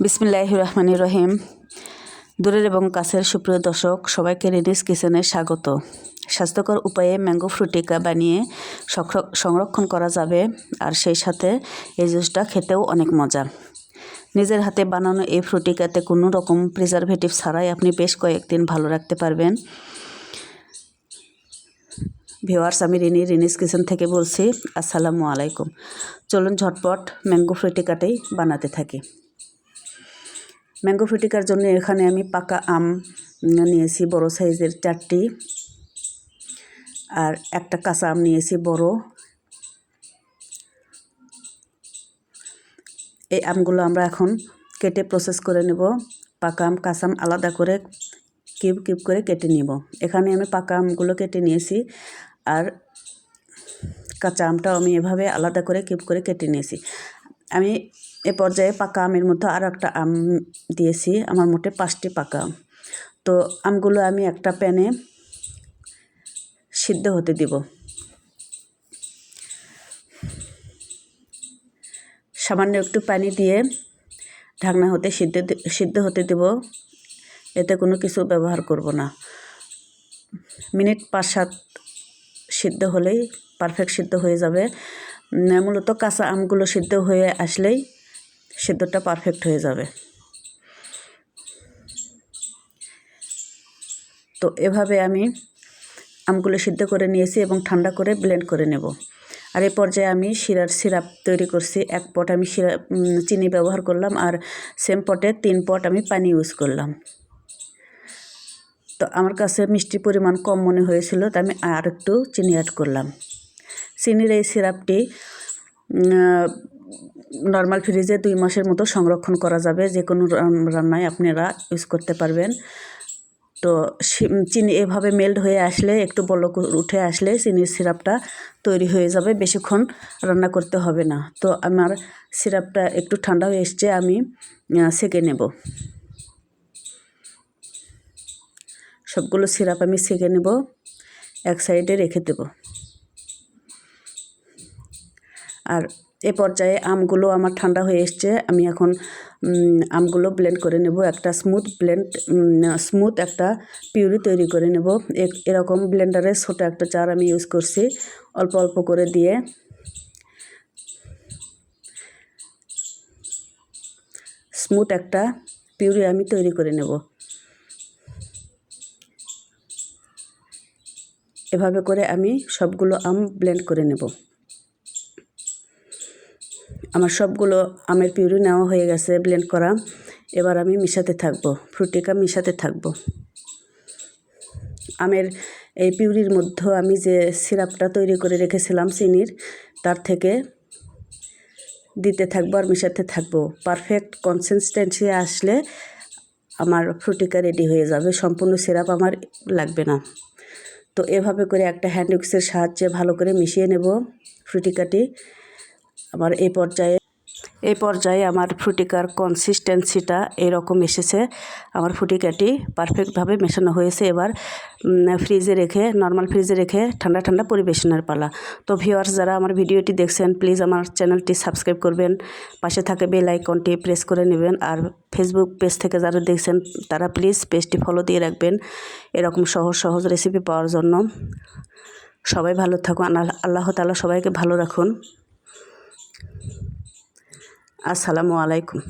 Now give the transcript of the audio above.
বিসমিল্লাহ রহমানি রহিম। দূরের এবং কাছের সুপ্রিয় দর্শক, সবাইকে রেডিস কিচেনে স্বাগত। স্বাস্থ্যকর উপায়ে ম্যাঙ্গো ফ্রুটিকা বানিয়ে সংর- সংরক্ষণ করা যাবে, আর সেই সাথে এই জুসটা খেতেও অনেক মজা। নিজের হাতে বানানো এই ফ্রুটিকাতে কোনো রকম প্রিজারভেটিভ ছাড়াই আপনি বেশ কয়েকদিন ভালো রাখতে পারবেন। ভিওয়ার্স আমি রিনি, রিনিস কিচেন থেকে বলছি, আসসালামু আলাইকুম। চলুন ঝটপট ম্যাঙ্গো ফ্রুটিকাটাই বানাতে থাকি। ম্যাঙ্গো ফ্রুটিকার জন্য এখানে আমি পাকা আম নিয়েছি, বড় সাইজের চারটি। আর একটা কাঁচা আম নিয়েছি, বড়। এই আমগুলো আমরা এখন কেটে প্রসেস করে নেব। পাকা আম, কাঁচা আম আলাদা করে কিউব কিউব করে কেটে নিব। এখানে আমি পাকা আমগুলো কেটে নিয়েছি আর কাঁচা আমটাও আমি এভাবে আলাদা করে কিউব করে কেটে নিয়েছি। আমি এ পর্যায়ে পাকা আমের মধ্যে আরও একটা আম দিয়েছি। আমার মোটে পাঁচটি পাকা। তো আমগুলো আমি একটা প্যানে সিদ্ধ হতে দিব। সামান্য একটু পানি দিয়ে ঢাকনা হতে সিদ্ধ সিদ্ধ হতে দেব। এতে কোনো কিছু ব্যবহার করব না। মিনিট পাঁচ সাত সিদ্ধ হলেই পারফেক্ট সিদ্ধ হয়ে যাবে। মূলত কাঁচা আমগুলো সিদ্ধ হয়ে আসলেই সিদ্ধটা পারফেক্ট হয়ে যাবে। তো এভাবে আমি আমগুলো সিদ্ধ করে নিয়েছি এবং ঠান্ডা করে ব্লেন্ড করে নেব। আর এই পর্যায়ে আমি শিরার সিরাপ তৈরি করছি। এক পট আমি শিরা চিনি ব্যবহার করলাম আর সেম পটে তিন পট আমি পানি ইউজ করলাম। তো আমার কাছে মিষ্টির পরিমাণ কম মনে হয়েছিল, তাই আমি আর একটু চিনি অ্যাড করলাম। চিনির এই সিরাপটি নর্মাল ফ্রিজে দুই মাসের মতো সংরক্ষণ করা যাবে। যে কোনো রান- রান্নায় আপনারা ইউজ করতে পারবেন। তো চিনি এভাবে মেল্ট হয়ে আসলে, একটু বলক উঠে আসলে চিনির সিরাপটা তৈরি হয়ে যাবে। বেশিক্ষণ রান্না করতে হবে না। তো আমার সিরাপটা একটু ঠান্ডা হয়ে এসছে, আমি সেঁকে নেব। সবগুলো সিরাপ আমি সেঁকে নেব। এক সাইডে রেখে দেব। আর এ পর্যায়ে আমগুলো আমার ঠান্ডা হয়ে এসছে। আমি এখন আমগুলো ব্লেন্ড করে নেব। একটা স্মুথ ব্লেন্ড স্মুথ একটা পিউরি তৈরি করে নেব। এরকম ব্লেন্ডারে ছোটো একটা চার আমি ইউজ করছি, অল্প অল্প করে দিয়ে। স্মুথ একটা পিউরি আমি তৈরি করে নেব। এভাবে করে আমি সবগুলো আম ব্লেন্ড করে নেব। আমার সবগুলো আমের পিউরি নেওয়া হয়ে গেছে ব্লেন্ড করা। এবার আমি মিশাতে থাকব, ফ্রুটিকা মিশাতে থাকব। আমের এই পিউরির মধ্যে আমি যে সিরাপটা তৈরি করে রেখেছিলাম চিনির, তার থেকে দিতে থাকব আর মিশাতে থাকব। পারফেক্ট কনসিস্টেন্সি আসলে আমার ফ্রুটিকা রেডি হয়ে যাবে, সম্পূর্ণ সিরাপ আমার লাগবে না। তো এভাবে করে একটা হ্যান্ড উইক্সের সাহায্যে ভালো করে মিশিয়ে নেব ফ্রুটিকাটি। আমার এই পর্যায়ে এই পর্যায়ে আমার ফুটিকার কনসিস্টেন্সিটা এরকম এসেছে। আমার ফুটিকাটি পারফেক্টভাবে মেশানো হয়েছে। এবার ফ্রিজে রেখে নর্মাল ফ্রিজে রেখে ঠান্ডা ঠান্ডা পরিবেশনের পালা। তো ভিউয়ার্স যারা আমার ভিডিওটি দেখছেন প্লিজ আমার চ্যানেলটি সাবস্ক্রাইব করবেন। পাশে থাকে বেল আইকনটি প্রেস করে নেবেন। আর ফেসবুক পেজ থেকে যারা দেখছেন, তারা প্লিজ পেজটি ফলো দিয়ে রাখবেন। এরকম সহজ সহজ রেসিপি পাওয়ার জন্য। সবাই ভালো থাকুন। আল্লাহ তাআলা সবাইকে ভালো রাখুন। আসসালামু আলাইকুম।